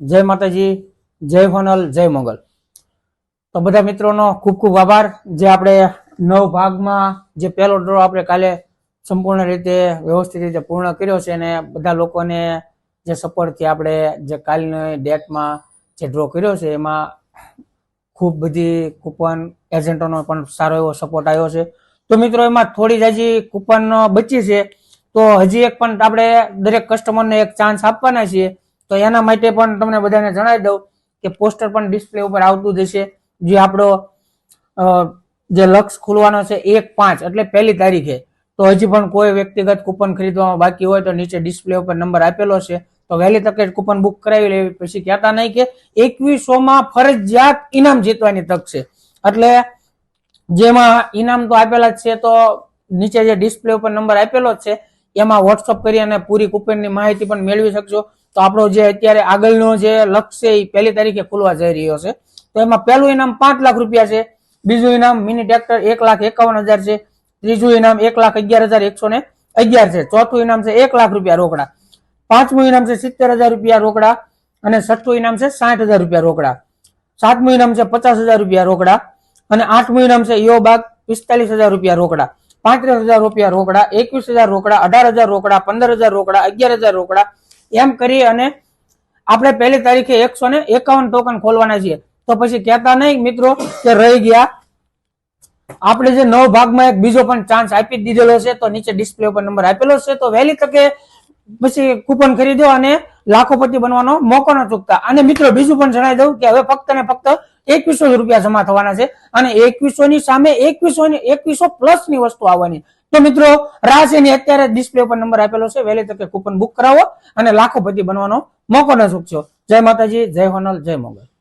જય માતાજી, જય હોનલ જય મંગલ. તો બધા મિત્રોનો ખૂબ ખૂબ આભાર. જે આપણે નવ ભાગમાં જે પહેલો ડ્રો આપણે કાલે સંપૂર્ણ રીતે વ્યવસ્થિત રીતે પૂર્ણ કર્યો છે અને બધા લોકોને જે સપોર્ટથી આપણે જે કાલની ડેટમાં જે ડ્રો કર્યો છે, એમાં ખૂબ બધી કૂપન એજન્ટોનો પણ સારો એવો સપોર્ટ આવ્યો છે. તો મિત્રો, એમાં થોડી જ હજી કૂપન બચી છે. તો હજી એક પણ આપણે દરેક કસ્ટમરને એક ચાન્સ આપવાના છીએ. તો એના માટે પણ તમને બધાને જણાવી દઉં કે પોસ્ટર પણ ડિસ્પ્લે ઉપર આવતું જશે જે આપણો જે લક્ષ ખુલવાનો છે એક પાંચ, એટલે પહેલી તારીખે. તો હજી પણ કોઈ વ્યક્તિગત કૂપન ખરીદવામાં બાકી હોય તો નીચે ડિસ્પ્લે ઉપર નંબર આપેલો છે. તો વહેલી તકે કૂપન બુક કરાવી લેવી. પછી કહેતા નહીં કે એકવીસો માં ફરજિયાત ઇનામ જીતવાની તક છે. એટલે જેમાં ઇનામ તો આપેલા જ છે, તો નીચે જે ડિસ્પ્લે ઉપર નંબર આપેલો જ છે એમાં વોટ્સઅપ કરી અને પૂરી કુપનની માહિતી પણ મેળવી શકશો તો આપણો જે અત્યારે આગળનો જે લક્ષ્ય એ પહેલી તારીખે ખુલવા જઈ રહ્યો છે. તો એમાં પહેલું ઇનામ પાંચ લાખ રૂપિયા છે. બીજું ઇનામ મિની ટ્રેક્ટર એક લાખ એકાવન હજાર છે. ત્રીજું ઇનામ એક લાખ અગિયાર હજાર એકસો ને અગિયાર છે. ચોથું ઇનામ છે એક લાખ રૂપિયા રોકડા. પાંચમું ઇનામ છે સિત્તેર હજાર રૂપિયા રોકડા અને છઠ્ઠું ઇનામ છે સાઠ હજાર રૂપિયા રોકડા. સાતમું ઇનામ છે પચાસ હજાર રૂપિયા રોકડા અને આઠમું ઇનામ છે યો બાગ પિસ્તાલીસ હજાર રૂપિયા રોકડા. પાંત્રીસ હજાર રૂપિયા રોકડા, એકવીસ હજાર રોકડા, અઢાર હજાર રોકડા, પંદર હજાર રોકડા, અગિયાર હજાર રોકડા એમ કરી અને આપણે પહેલી તારીખે એકસો ને એકાવન ટોકન ખોલવાના છીએ. તો પછી કહેતા નહીં મિત્રો કે રહી ગયા. આપણે જે નવ ભાગમાં એક બીજો પણ ચાન્સ આપી દીધેલો છે, તો નીચે ડિસ્પ્લે ઉપર નંબર આપેલો છે, તો વહેલી તકે પછી કૂપન ખરીદો અને લાખોપતિ બનવાનો મોકો ન ચૂકતા. અને મિત્રો બીજું પણ જણાવી દઉં કે હવે ફક્ત ને ફક્ત એકવીસો રૂપિયા જમા થવાના છે અને એકવીસો ની સામે એકવીસો ની એકવીસો પ્લસની વસ્તુ આવવાની. તો મિત્રો રાહ છે અત્યારે ડિસ્પ્લે ઉપર નંબર આપેલો છે. વહેલી તકે કૂપન બુક કરાવો અને લાખોપતિ બનવાનો મોકો ન ચૂકશો. જય માતાજી, જય હોનલ, જય મોગલ